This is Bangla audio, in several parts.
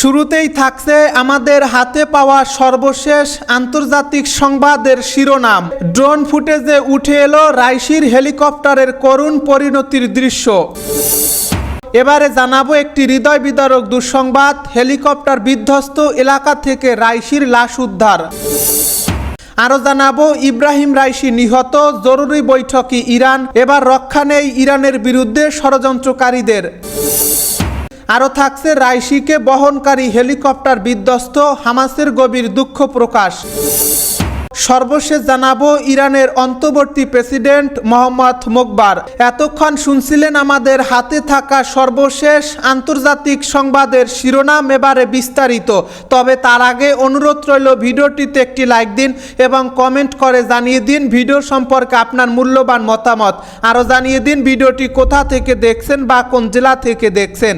শুরুতেই থাকছে আমাদের হাতে পাওয়া সর্বশেষ আন্তর্জাতিক সংবাদের শিরোনাম। ড্রোন ফুটেজে উঠে এলো রাইশির হেলিকপ্টারের করুণ পরিণতির দৃশ্য। এবারে জানাব একটি হৃদয় বিদারক দুঃসংবাদ, হেলিকপ্টার বিধ্বস্ত এলাকা থেকে রাইশির লাশ উদ্ধার। আরও জানাব, ইব্রাহিম রাইসি নিহত, জরুরি বৈঠকে ইরান, এবার রক্ষা নেই ইরানের বিরুদ্ধে ষড়যন্ত্রকারীদের। আরও থাকছে রাইসিকে বহনকারী হেলিকপ্টার বিধ্বস্ত হামাসের গভীর দুঃখ প্রকাশ। সর্বশেষ জানাব ইরানের অন্তর্বর্তী প্রেসিডেন্ট মোহাম্মদ মোকবার। এতক্ষণ শুনছিলেন আমাদের হাতে থাকা সর্বশেষ আন্তর্জাতিক সংবাদের শিরোনাম এবারে বিস্তারিত। তবে তার আগে অনুরোধ রইল ভিডিওটিতে একটি লাইক দিন এবং কমেন্ট করে জানিয়ে দিন ভিডিও সম্পর্কে আপনার মূল্যবান মতামত। আরও জানিয়ে দিন ভিডিওটি কোথা থেকে দেখছেন বা কোন জেলা থেকে দেখছেন।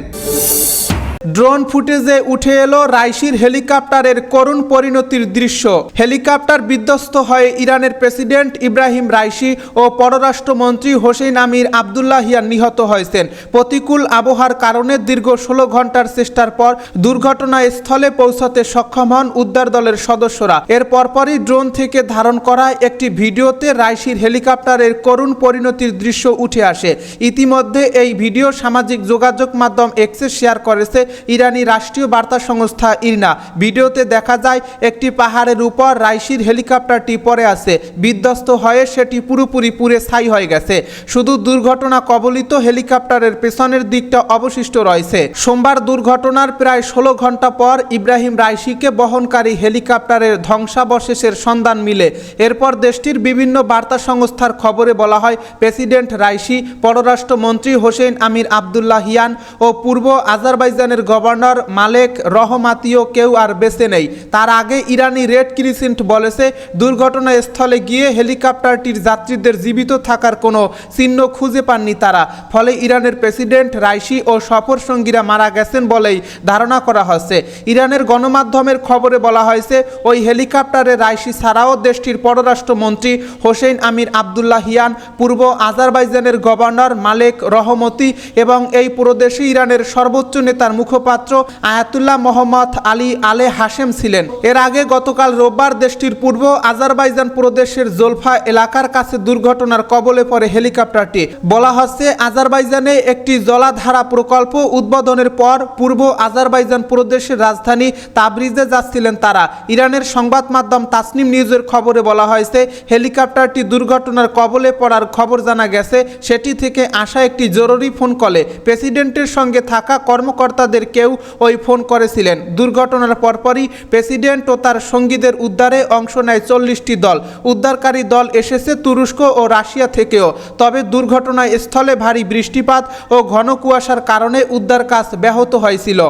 ড্রোন ফুটেজে উঠে এলো রাইশির হেলিকপ্টারের করুণ পরিণতির দৃশ্য। হেলিকপ্টার বিধ্বস্ত হয়ে ইরানের প্রেসিডেন্ট ইব্রাহিম রাইসি ও পররাষ্ট্রমন্ত্রী হোসেন আমির আবদুল্লাহিয়ান নিহত হয়েছেন। প্রতিকূল আবহাওয়ার কারণে দীর্ঘ ষোলো ঘণ্টার চেষ্টার পর দুর্ঘটনাস্থলে পৌঁছতে সক্ষম হন উদ্ধার দলের সদস্যরা। এর পরপরই ড্রোন থেকে ধারণ করা একটি ভিডিওতে রাইশির হেলিকপ্টারের করুণ পরিণতির দৃশ্য উঠে আসে। ইতিমধ্যে এই ভিডিও সামাজিক যোগাযোগ মাধ্যম এক্সে শেয়ার করেছে ইরানি রাষ্ট্রীয় বার্তা সংস্থা ইরনা। ভিডিওতে দেখা যায়, একটি পাহাড়ের উপর রাইশির হেলিকপ্টারটি পড়ে আছে। বিধ্বস্ত হয়ে সেটি পুরোপুরি পুরে ছাই হয়ে গেছে। শুধু দুর্ঘটনা কবলিত হেলিকপ্টারের পেছনের দিকটা অবশিষ্ট রয়েছে। সোমবার দুর্ঘটনার প্রায় ষোলো ঘণ্টা পর ইব্রাহিম রাইশিকে বহনকারী হেলিকপ্টারের ধ্বংসাবশেষের সন্ধান মিলে। এরপর দেশটির বিভিন্ন বার্তা সংস্থার খবরে বলা হয়, প্রেসিডেন্ট রাইশি, পররাষ্ট্রমন্ত্রী হোসেন আমির আবদুল্লাহিয়ান ও পূর্ব আজারবাইজানের গভর্নর মালেক রহমাতিও কেউ আর বেঁচে নেই। তার আগে ইরানি রেড ক্রিসেন্ট বলেছে, দুর্ঘটনাস্থলে গিয়ে হেলিকপ্টারটির যাত্রীদের জীবিত থাকার কোনো চিহ্ন খুঁজে পাননি তারা। ফলে ইরানের প্রেসিডেন্ট রাইসি ও সফর সঙ্গীরা মারা গেছেন বলেই ধারণা করা হচ্ছে। ইরানের গণমাধ্যমের খবরে বলা হয়েছে, ওই হেলিকপ্টারে রাইসি ছাড়াও দেশটির পররাষ্ট্রমন্ত্রী হোসেন আমির আবদুল্লাহিয়ান পূর্ব আজারবাইজানের গভর্নর মালেক রহমতি এবং এই প্রদেশে ইরানের সর্বোচ্চ নেতার মুখপাত্র আয়াতুল্লাহ মোহাম্মদ আলী আলে হাশেম ছিলেন। এর আগে গতকাল রোববার দেশটির পূর্ব আজারবাইজান প্রদেশের জোলফা এলাকার কাছে দুর্ঘটনার কবলে পড়ে হেলিকপ্টারটি। বলা হচ্ছে, আজারবাইজানে একটি জলাধারা প্রকল্প উদ্বোধনের পর পূর্ব আজারবাইজান প্রদেশের রাজধানী তাবরিজে যাচ্ছিলেন তারা। ইরানের সংবাদ মাধ্যম তাসনিম নিউজের খবরে বলা হয়েছে, হেলিকপ্টারটি দুর্ঘটনার কবলে পড়ার খবর জানা গেছে। সেটি থেকে আসা একটি জরুরি ফোন কলে। প্রেসিডেন্টের সঙ্গে থাকা কর্মকর্তাদের কেউ ওই ফোন করেছিলেন। দুর্ঘটনার পরপরই প্রেসিডেন্ট ও তার সঙ্গীদের উদ্ধারে অংশ নেয় চল্লিশটি দল। উদ্ধারকারী দল এসেছে তুরস্ক ও রাশিয়া থেকেও। তবে দুর্ঘটনায় স্থলে ভারী বৃষ্টিপাত ও ঘন কুয়াশার কারণে উদ্ধার কাজ ব্যাহত হয়েছিল।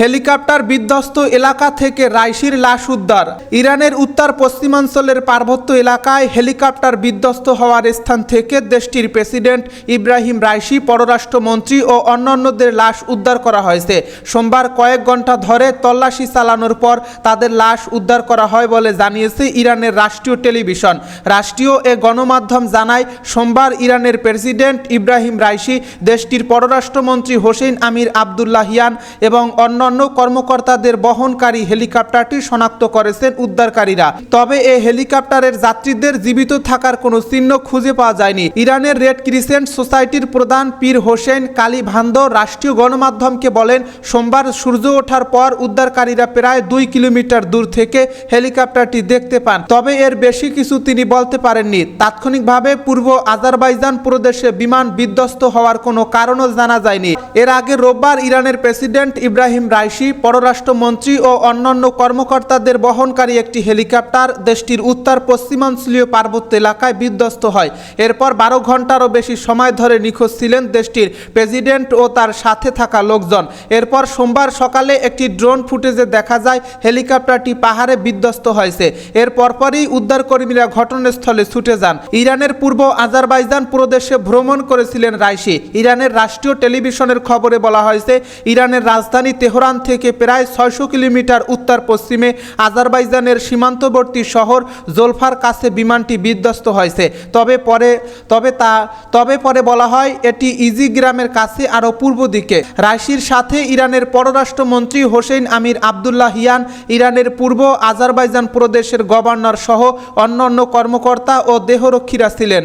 হেলিকপ্টার বিধ্বস্ত এলাকা থেকে রাইশির লাশ উদ্ধার। ইরানের উত্তর পশ্চিমাঞ্চলের পার্বত্য এলাকায় হেলিকপ্টার বিধ্বস্ত হওয়ার স্থান থেকে দেশটির প্রেসিডেন্ট ইব্রাহিম রাইসি, পররাষ্ট্রমন্ত্রী ও অন্যান্যদের লাশ উদ্ধার করা হয়েছে। সোমবার কয়েক ঘণ্টা ধরে তল্লাশি চালানোর পর তাদের লাশ উদ্ধার করা হয় বলে জানিয়েছে ইরানের রাষ্ট্রীয় টেলিভিশন। রাষ্ট্রীয় এ গণমাধ্যম জানায়, সোমবার ইরানের প্রেসিডেন্ট ইব্রাহিম রাইসি, দেশটির পররাষ্ট্রমন্ত্রী হোসেন আমির আবদুল্লাহিয়ান এবং অন্যান্য কর্মকর্তাদের বহনকারী হেলিকপ্টারটি শনাক্ত করেছেন উদ্ধারকারীরা। তবে এই হেলিকপ্টারের যাত্রীদের জীবিত থাকার কোনো চিহ্ন খুঁজে পাওয়া যায়নি। ইরানের রেড ক্রিসেন্ট সোসাইটির প্রধান পীর হোসেন কালী ভান্দ রাষ্ট্রীয় গণমাধ্যমকে বলেন, সোমবার সূর্য ওঠার পর উদ্ধারকারীরা প্রায় দুই কিলোমিটার দূর থেকে হেলিকপ্টারটি দেখতে পান। তবে এর বেশি কিছু তিনি বলতে পারেননি। তাৎক্ষণিকভাবে পূর্ব আজারবাইজান প্রদেশে বিমান বিধ্বস্ত হওয়ার কোনো কারণও জানা যায়নি। এর আগে রোববার ইরানের প্রেসিডেন্ট ইব্রাহিম রাইসি, পররাষ্ট্রমন্ত্রী ও অন্যান্য কর্মকর্তাদের বহনকারী একটি হেলিকপ্টার দেশটির উত্তর পশ্চিমাঞ্চলীয় পার্বত্য এলাকায় বিধ্বস্ত হয়। এরপর বারো ঘন্টারও বেশি সময় ধরে নিখোঁজ ছিলেন দেশটির প্রেসিডেন্ট ও তার সাথে থাকা লোকজন। এরপর সোমবার সকালে একটি ড্রোন ফুটেজে দেখা যায়, হেলিকপ্টারটি পাহাড়ে বিধ্বস্ত হয়েছে। এর পরপরই উদ্ধারকর্মীরা ঘটনাস্থলে ছুটে যান। ইরানের পূর্ব আজারবাইজান প্রদেশে ভ্রমণ করেছিলেন রাইসি। ইরানের রাষ্ট্রীয় টেলিভিশনের খবরে বলা হয়েছে, ইরানের রাজধানী তেহরান তেহরান থেকে প্রায় ছয়শো কিলোমিটার উত্তর পশ্চিমে আজারবাইজানের সীমান্তবর্তী শহর জোলফার কাছে বিমানটি বিধ্বস্ত হয়েছে। তবে পরে, তবে তা, তবে পরে বলা হয় এটি ইজি গ্রামের কাছে আরও পূর্ব দিকে। রাশির সাথে ইরানের পররাষ্ট্রমন্ত্রী হোসেন আমির আবদুল্লাহ হিয়ান ইরানের পূর্ব আজারবাইজান প্রদেশের গভর্নর সহ অন্যান্য কর্মকর্তা ও দেহরক্ষীরা ছিলেন।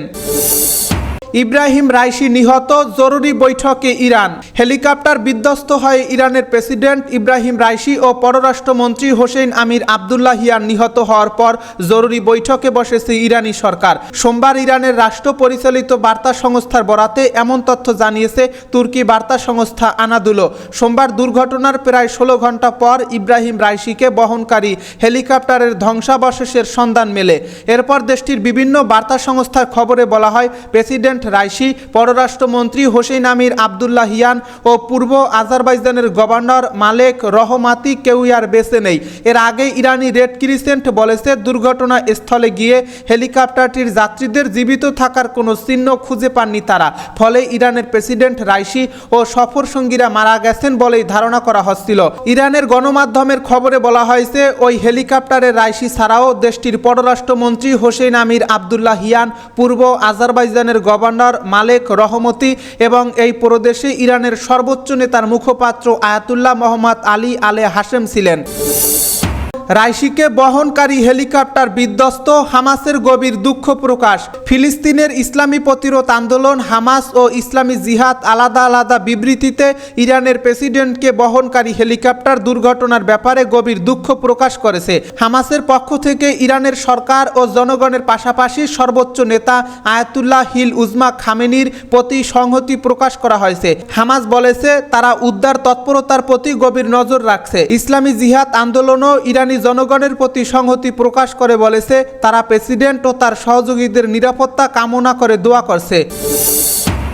ইব্রাহিম রাইসি নিহত জরুরি বৈঠকে ইরান। হেলিকপ্টার বিধ্বস্ত হয় ইরানের প্রেসিডেন্ট ইব্রাহিম রাইসি ও পররাষ্ট্রমন্ত্রী হোসেন আমির আবদুল্লাহ নিহত হওয়ার পর জরুরি বৈঠকে বসেছে ইরানি সরকার। সোমবার ইরানের রাষ্ট্র পরিচালিত বার্তা সংস্থার বরাতে এমন তথ্য জানিয়েছে তুর্কি বার্তা সংস্থা আনাদুলো। সোমবার দুর্ঘটনার প্রায় ষোলো ঘণ্টা পর ইব্রাহিম রাইসিকে বহনকারী হেলিকপ্টারের ধ্বংসাবশেষের সন্ধান মেলে। এরপর দেশটির বিভিন্ন বার্তা সংস্থার খবরে বলা হয়, প্রেসিডেন্ট রাইসি, পররাষ্ট্রমন্ত্রী হোসেন আমির আবদুল্লাহ হিয়ান ও পূর্ব আজারবাইজানের গভর্নর মালেক রহমাতি কেউই আর বেঁচে নেই। এর আগে ইরানি রেড ক্রিসেন্ট বলেছে, দুর্ঘটনা স্থলে গিয়ে হেলিকপ্টারটির যাত্রীদের জীবিত থাকার কোনো চিহ্ন খুঁজে পাননি তারা। ফলে ইরানের প্রেসিডেন্ট রাইসি ও সফর সঙ্গীরা মারা গেছেন বলেই ধারণা করা হচ্ছিল। ইরানের গণমাধ্যমের খবরে বলা হয়েছে, ওই হেলিকপ্টারের রাইসি ছাড়াও দেশটির পররাষ্ট্রমন্ত্রী হোসেন আমির আবদুল্লাহ হিয়ান পূর্ব আজারবাইজানের গভর্নর মালেক রহমতি এবং এই প্রদেশে ইরানের সর্বোচ্চ নেতার মুখপাত্র আয়াতুল্লাহ মোহাম্মদ আলী আলে হাসেম ছিলেন। রাইসিকে বহনকারী হেলিকপ্টার বিধ্বস্ত হামাসের গভীর দুঃখ প্রকাশ। ফিলিস্তিনের ইসলামী প্রতিরোধ আন্দোলন, হামাস ও ইসলামী জিহাদ আলাদা আলাদা বিবৃতিতে ইরানের প্রেসিডেন্টকে বহনকারী হেলিকপ্টার দুর্ঘটনার ব্যাপারে গভীর দুঃখ প্রকাশ করেছে। হামাসের পক্ষ থেকে ইরানের সরকার ও জনগণের পাশাপাশি সর্বোচ্চ নেতা আয়াতুল্লাহ হিল উজমা খামেনির প্রতি সংহতি প্রকাশ করা হয়েছে। হামাস বলেছে, তারা উদ্ধার তৎপরতার প্রতি গভীর নজর রাখছে। ইসলামী জিহাদ আন্দোলনও ইরানি জনগণের প্রতি সংহতি প্রকাশ করে বলেছে, তারা প্রেসিডেন্ট ও তার সহযোগীদের নিরাপত্তা কামনা করে দোয়া করছে।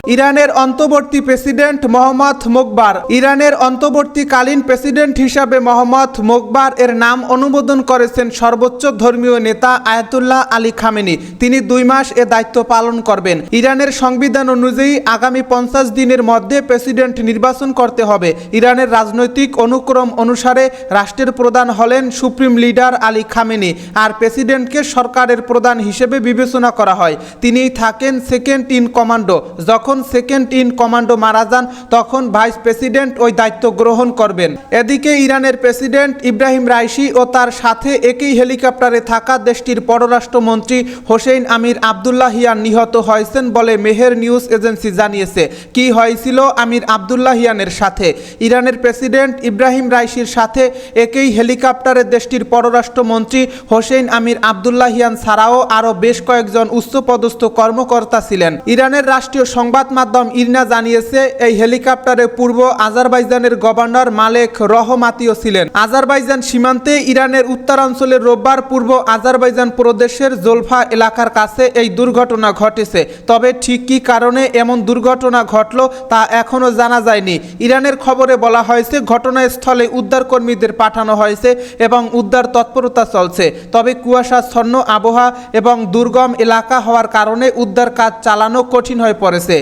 ইরানের অন্তর্বর্তী প্রেসিডেন্ট মোহাম্মদ মোকবার। ইরানের অন্তর্বর্তীকালীন প্রেসিডেন্ট হিসাবে মোহাম্মদ মোকবার এর নাম অনুমোদন করেছেন সর্বোচ্চ ধর্মীয় নেতা আয়াতুল্লাহ আলী খামেনি। তিনি দুই মাস এ দায়িত্ব পালন করবেন। ইরানের সংবিধান অনুযায়ী আগামী পঞ্চাশ দিনের মধ্যে প্রেসিডেন্ট নির্বাচন করতে হবে। ইরানের রাজনৈতিক অনুক্রম অনুসারে রাষ্ট্রের প্রধান হলেন সুপ্রিম লিডার আলী খামেনি আর প্রেসিডেন্টকে সরকারের প্রধান হিসেবে বিবেচনা করা হয়। তিনিই থাকেন সেকেন্ড ইন কমান্ডো, যখন সেকেন্ড ইন কমান্ডো মারা যান, তখন ভাইস প্রেসিডেন্ট ওই দায়িত্ব গ্রহণ করবেন। এদিকে ইরানের প্রেসিডেন্ট ইব্রাহিম রাইসি ও তার সাথে একই হেলিকপ্টারে থাকা দেশটির পররাষ্ট্রমন্ত্রী হোসেন আমির আবদুল্লাহ হিয়ান নিহত হয়েছেন বলে মেহের নিউজ এজেন্সি জানিয়েছে। কি হয়েছিল আমির আবদুল্লাহ হিয়ানের সাথে? ইরানের প্রেসিডেন্ট ইব্রাহিম রাইসির সাথে একই হেলিকপ্টারে দেশটির পররাষ্ট্রমন্ত্রী হোসেন আমির আবদুল্লাহ হিয়ান ছাড়াও আরও বেশ কয়েকজন উচ্চপদস্থ কর্মকর্তা ছিলেন। ইরানের রাষ্ট্রীয় সংবাদ মাধ্যম ইরনা জানিয়েছে, এই হেলিকপ্টারে পূর্ব আজারবাইজানের গভর্নর মালেক রহমাতিও ছিলেন। আজারবাইজান সীমান্তে ইরানের উত্তরাঞ্চলের রোববার পূর্ব আজারবাইজান প্রদেশের জোলফা এলাকার কাছে এই দুর্ঘটনা ঘটেছে। তবে ঠিক কী কারণে এমন দুর্ঘটনা ঘটল তা এখনও জানা যায়নি। ইরানের খবরে বলা হয়েছে, ঘটনাস্থলে উদ্ধারকর্মীদের পাঠানো হয়েছে এবং উদ্ধার তৎপরতা চলছে। তবে কুয়াশাচ্ছন্ন আবহাওয়া এবং দুর্গম এলাকা হওয়ার কারণে উদ্ধার কাজ চালানো কঠিন হয়ে পড়েছে।